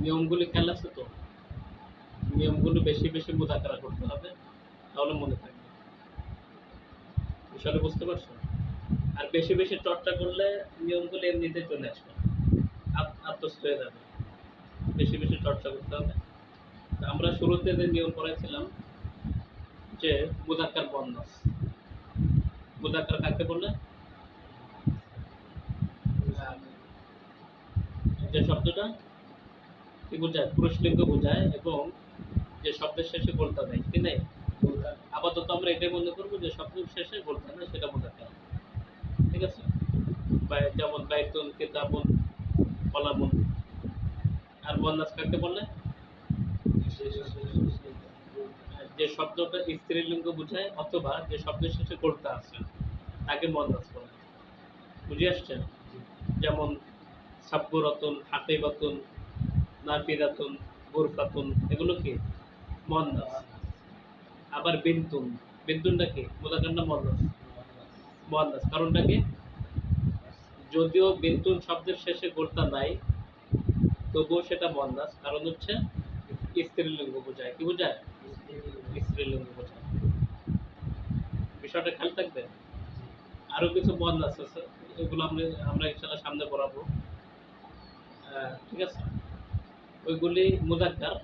নিয়মগুলি খেয়াল আছে তো? নিয়মগুলো বেশি বেশি মোজাকারা করতে হবে, তাহলে মনে থাকবে। বিষয়টা বুঝতে পারছ? আর বেশি বেশি চর্চা করলে নিয়মগুলো এমনিতে চলে আসবে আত্মস্থ হয়ে যাবে। বেশি বেশি চর্চা করতে হবে। আমরা শুরুতে যে নিয়ম পড়াইছিলাম যে মুদাক্কার বন্যাস মুদাক্কার কাকে বলে? যে শব্দটা? কি বোঝায়, পুরুষ লিঙ্গ বোঝায় এবং যে শব্দের শেষে বলতে নেই কি নেই? আপাতত আমরা এটাই মনে করব যে শব্দের শেষে বলতে না সেটা মুদাক্কার ঠিক আছে? যেমন বাইতুন কিতাবুন কলামুন আর বন্যাস কাকে বলে? যে শব্দটা স্ত্রীলিঙ্গ বোঝায় অথবা যে শব্দের শেষে করতে আছে, তাকে বন্যাস বলে। বুঝে আসছে যেমন সাব্য রতন হাতে হাকিবাতুন নাফিরাতুন, গুরফাতুন, এগুলো কি? মন্দাস। আবার বিন্তুন। বিন্তুনটা কি? মোদাকান্না মন্দাস। মন্দাস। কারণটা কি? যদিও বিন্তুন শব্দের শেষে গোর্তা নাই, তবুও সেটা মন্দাস। কারণ হচ্ছে স্ত্রীলিঙ্গ বোঝায়। কি বোঝায়? স্ত্রীলিঙ্গ বোঝায়। বিষয়টা খেয়াল থাকবে? আরও কিছু মন্দাস আছে, এগুলো আমরা আমরা ইনশাল্লাহ সামনে পড়াবো। ঠিক আছে? ওইগুলি মুদাক্কার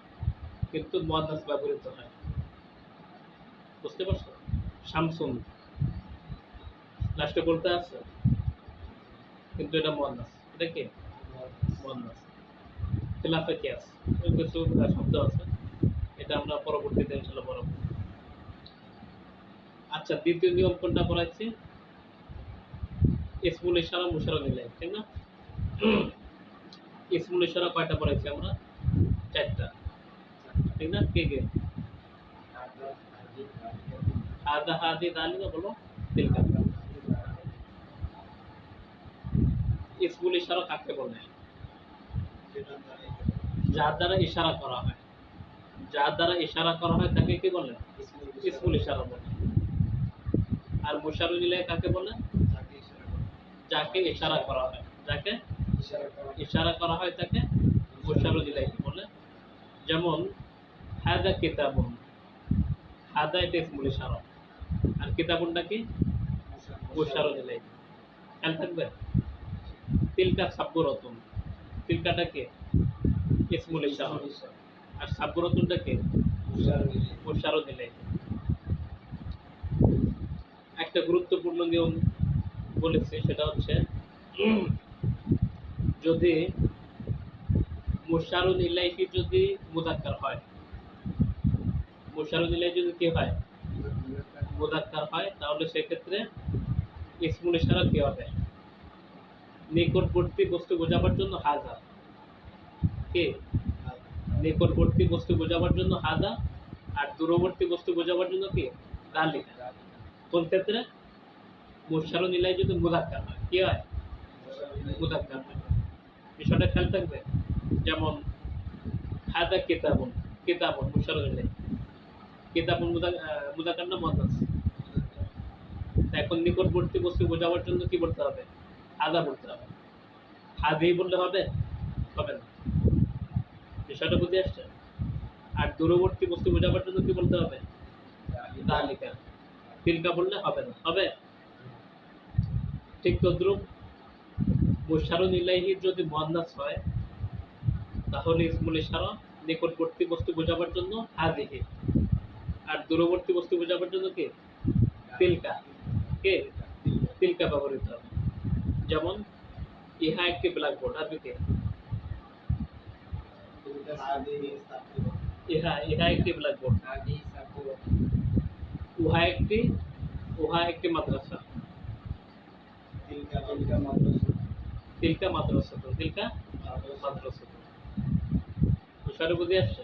কিন্তু মহাদাস ব্যবহৃত হয়। বুঝতে পারছ? শামসুন। লাস্টে বলতে আছে, কিন্তু এটা মহাদাস এটা কি? মহাদাস খিলাফে কিয়াস। ওই কিছু শব্দ আছে, এটা আমরা পরবর্তীতে ইনশাল্লাহ পড়াবো আচ্ছা দ্বিতীয় নিয়ম কোনটা পড়াচ্ছি ইসমুল ইশারা মুশারা মিলাই ঠিক না? ইসমুল ইশারা কয়টা পড়াইছি আমরা? চারটা। ঠিক না? কে কে? হাদা হাদি, দালি না বলো? তিলকা ইসমুল ইশারা কাকে বলে? যার দ্বারা ইশারা করা হয়। যার দ্বারা ইশারা করা হয় তাকে কি বলে? ইসমুল ইশারা বলে। আর মুশারুল ইলাই কাকে বলে? যাকে ইশারা করা হয়। যাকে? ইশারা করা হয় তাকে মুশারুল বলে। যেমন হাদা কিতাবুন। হাদা এটা ইসমুল ইশারা। আর কিতাবুনটা কি? মুশারুল খেয়াল থাকবে? তিলকা সাব্বুরতুন। তিলকাটা কে? ইসমুল ইশারা। আর সাব্বুরতুনটা কে? মুশারুল ইলাই একটা গুরুত্বপূর্ণ নিয়ম বলেছি সেটা হচ্ছে যদি যদি মুদাক্কার হয় যদি হয়? মুদাক্কার হয়, তাহলে সেক্ষেত্রে ইসমুল ইশারা হবে? নিকটবর্তী বস্তু বোঝাবার জন্য হাজা। কি? নিকটবর্তী বস্তু বোঝাবার জন্য হাজা আর দূরবর্তী বস্তু বোঝাবার জন্য কি? দালিকা। কোন ক্ষেত্রে? মুশারুল ইলাইহি যদি মুদাক্কার হয়, কি হয়? মুদাক্কার হয়। বিষয়টা খেয়াল থাকবে। যেমন হাদা কিতাবুন কিতাবুন মুশারুল ইলাইহি কিতাবুন মুদা- আহ, মুদাক্কার না মুয়ান্নাস এখন নিকটবর্তী বস্তু বোঝাবার জন্য কি বলতে হবে? হাদা বলতে হবে। হাদি বললে হবে? হবে না। বিষয়টা বুঝে আসছে? আর দূরবর্তী বস্তু বোঝাবার জন্য কি বলতে হবে? তালিকা তিলকা বললে হবে না। হবে? ঠিক তদ্রুপ। মুশারুল ইলাইহি যদি মুয়ান্নাস হয়, তাহলে ইসমুল ইশারা নিকটবর্তী বস্তু বোঝাবার জন্য হাদিহি আর দূরবর্তী বস্তু বোঝাবার জন্য কি? তিলকা। কে? তিলকা ব্যবহৃত হবে। যেমন, ইহা একটি ব্ল্যাকবোর্ড আর কে ইহা ইহা একটি ব্ল্যাকবোর্ড উহা একটি উহা একটি মাদ্রাসা। তিলকা মাদ্রাসা। তিলকা মাদ্রাসা বিষয়টা বুঝে আসছে?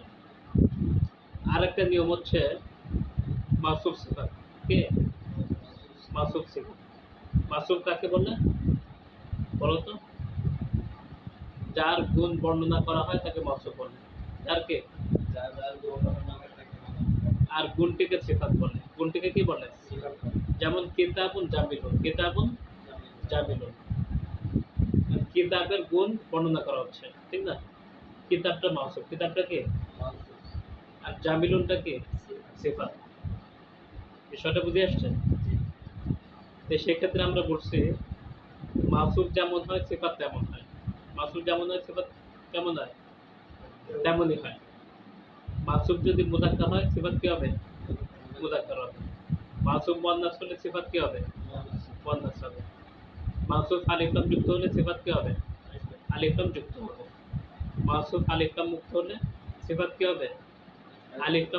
আর একটা নিয়ম হচ্ছে মাসুব সিফাত কে মাসুব সিফাত। মাসুব কাকে বলে? বলো তো। যার গুণ বর্ণনা করা হয় তাকে মাসুব বলে। যার কে? আর গুণটিকে সিফাত বলে। গুণটিকে কি বলে। যেমন কিতাবুন জামিলুন কিতাবুন জামিলুন। কিতাবের গুণ বর্ণনা করা হচ্ছে, ঠিক না? কিতাবটা মাউসুফ কিতাবটা কে? আর জামিলুনটা কে? সিফাত। বিষয়টা বুঝে আসছে তো সেক্ষেত্রে আমরা বলছি মাসুদ যেমন হয়, সিফাত তেমন হয়। মাসুদ যেমন হয়, সিফাত কেমন হয়? তেমনই হয়। মাসুদ যদি মুদাক্কার হয়, সিফাত কি হবে? মুদাক্কার হবে। মাসুদ বন্যাস হলে সিফাত কি হবে? বন্যাস হবে। মাসুদ আলিফলাম যুক্ত হলে সিফাত হবে? যুক্ত হবে। আলিফলাম মুক্ত হলে হবে?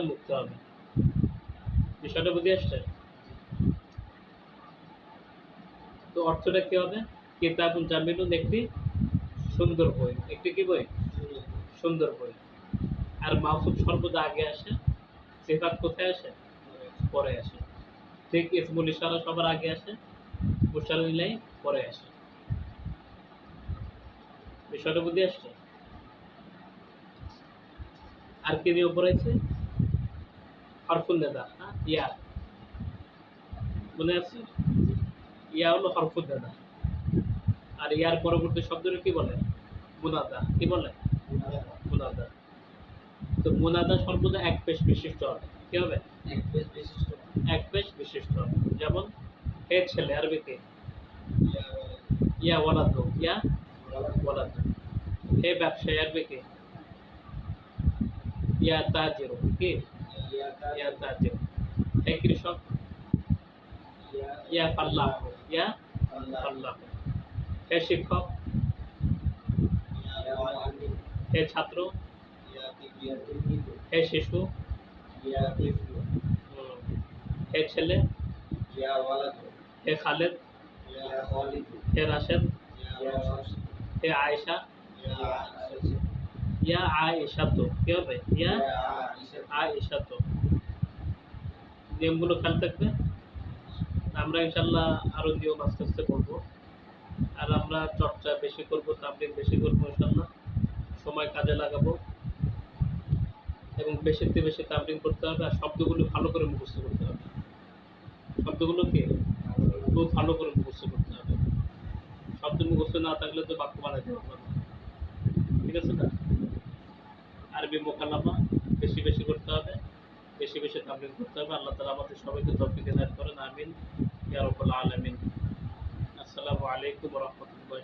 মুক্ত হবে। বিষয়টা বুঝে আসছে? তো অর্থটা হবে? একটি সুন্দর বই। একটি কি বই? সুন্দর বই। আর মাসুদ সর্বদা আগে আসে, সিফাত কোথায় আসে? পরে আসে। ঠিক ইসমুল ইশারা সবার আগে আসে। ইলাই পরে আসে। বিষয়টা বুঝে আসছে? আর কি দিয়ে উপরে আছে? হরফুল নেদা হ্যাঁ ইয়া। মনে আছে? ইয়া হলো হরফুল নেদা আর ইয়ার পরবর্তী শব্দটা কি বলে? মুনাদা। কি বলে? মুনাদা। তো মুনাদা সর্বদা এক পেশ বিশিষ্ট হবে কি হবে? এক পেশ বিশিষ্ট হবে যেমন হে ছেলে আরবিতে ইয়া ওয়ালাদ ইয়া ওয়ালাদ। হে ব্যবসায়ী আরবিতে ইয়া তাজির, কি? ইয়া তাজির। হে কৃষক? ইয়া ফাল্লাহ ইয়া ফাল্লাহ। হে শিক্ষক? হে ছাত্র? হে শিশু? হে ছেলে? হে খালেদ হে রাশেদ হে আয়েশা, ইয়া আয়েশা তো কি হবে? ইয়া আয়েশা তো নিয়মগুলো খেয়াল থাকবে। আমরা ইনশাল্লাহ আরও নিয়ম আস্তে আস্তে করব। আর আমরা চর্চা বেশি করব তামরিন বেশি করব ইনশাল্লাহ সময় কাজে লাগাবো। এবং বেশিতে বেশি তামরিন করতে হবে আর শব্দগুলো ভালো করে মুখস্থ করতে হবে। শব্দগুলোকে খুব ভালো করে মুখস্থ করতে হবে। শব্দ মুখস্থ না থাকলে তো বাক্য বানাইতে পারব না। ঠিক আছে না? আরবি মোকালামা বেশি বেশি করতে হবে, বেশি বেশি তামিল করতে হবে। আল্লাহ তালা আমাদের সবাইকে তফিকে এনায়ত করেন, আমিন। ইয়া আলমিন। আসসালামু আলাইকুম রহমতুল্লাহ